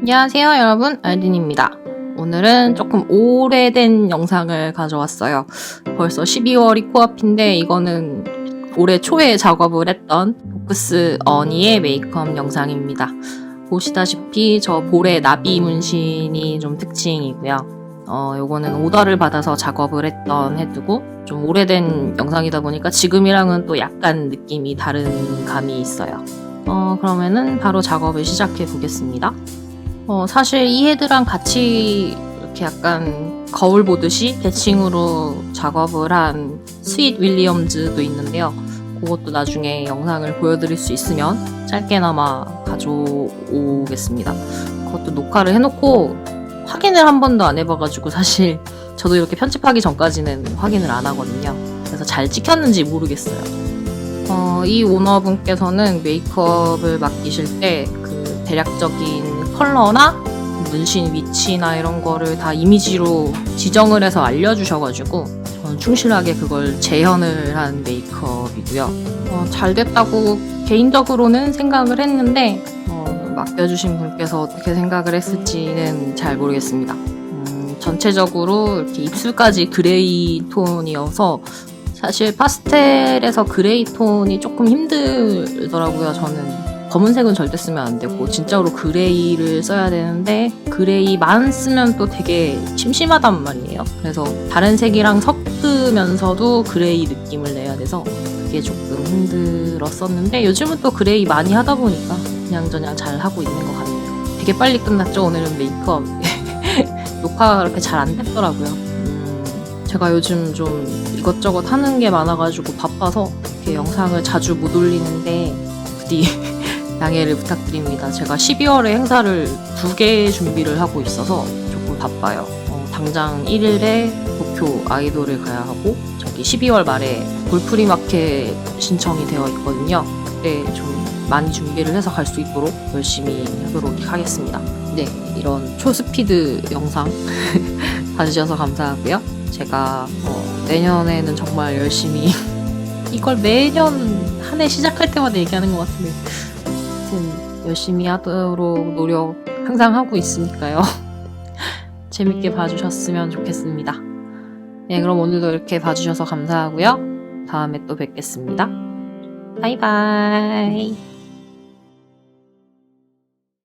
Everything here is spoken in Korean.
안녕하세요 여러분. 알딘입니다. 오늘은 조금 오래된 영상을 가져왔어요. 벌써 12월이 코앞인데 이거는 올해 초에 작업을 했던 포크스 어니의 메이크업 영상입니다. 보시다시피 저 볼에 나비 문신이 좀 특징이고요. 어, 요거는 오더를 받아서 작업을 했던 헤드고 좀 오래된 영상이다 보니까 지금이랑은 또 약간 느낌이 다른 감이 있어요. 어, 그러면은 바로 작업을 시작해 보겠습니다 어, 사실 이 헤드랑 같이 이렇게 약간 거울 보듯이 대칭으로 작업을 한 스윗 윌리엄즈도 있는데요. 그것도 나중에 영상을 보여드릴 수 있으면 짧게나마 가져오겠습니다. 그것도 녹화를 해놓고 확인을 한 번도 안 해봐가지고 사실 저도 이렇게 편집하기 전까지는 확인을 안 하거든요. 그래서 잘 찍혔는지 모르겠어요. 어, 이 오너분께서는 메이크업을 맡기실 때그 대략적인 컬러나 문신 위치나 이런 거를 다 이미지로 지정을 해서 알려주셔가지고 저는 충실하게 그걸 재현을 한 메이크업이고요. 어, 잘 됐다고 개인적으로는 생각을 했는데 어, 맡겨주신 분께서 어떻게 생각을 했을지는 잘 모르겠습니다. 음, 전체적으로 이렇게 입술까지 그레이 톤이어서 사실 파스텔에서 그레이 톤이 조금 힘들더라고요. 저는 검은색은 절대 쓰면 안 되고 진짜로 그레이를 써야 되는데 그레이만 쓰면 또 되게 심심하단 말이에요. 그래서 다른 색이랑 섞으면서도 그레이 느낌을 내야 돼서 그게 조금 힘들었었는데 요즘은 또 그레이 많이 하다 보니까 그냥 저냥 잘 하고 있는 것 같네요. 되게 빨리 끝났죠 오늘은 메이크업 녹화가 그렇게 잘 안 됐더라고요. 음, 제가 요즘 좀 이것저것 하는 게 많아가지고 바빠서 이렇게 영상을 자주 못 올리는데 부디 양해를 부탁드립니다. 제가 12월에 행사를 두 개 준비를 하고 있어서 조금 바빠요. 어, 당장 1일에 도쿄 아이돌을 가야 하고 저기 12월 말에 골프리 마켓 신청이 되어 있거든요. 그때 좀 많이 준비를 해서 갈 수 있도록 열심히 하도록 하겠습니다. 네, 이런 초스피드 영상 봐주셔서 감사하고요. 제가 어, 내년에는 정말 열심히 이걸 매년 한 해 시작할 때마다 얘기하는 것 같은데 아무튼 열심히 하도록 노력 항상 하고 있으니까요. 재밌게 봐주셨으면 좋겠습니다. 네, 그럼 오늘도 이렇게 봐주셔서 감사하고요. 다음에 또 뵙겠습니다. 바이바이.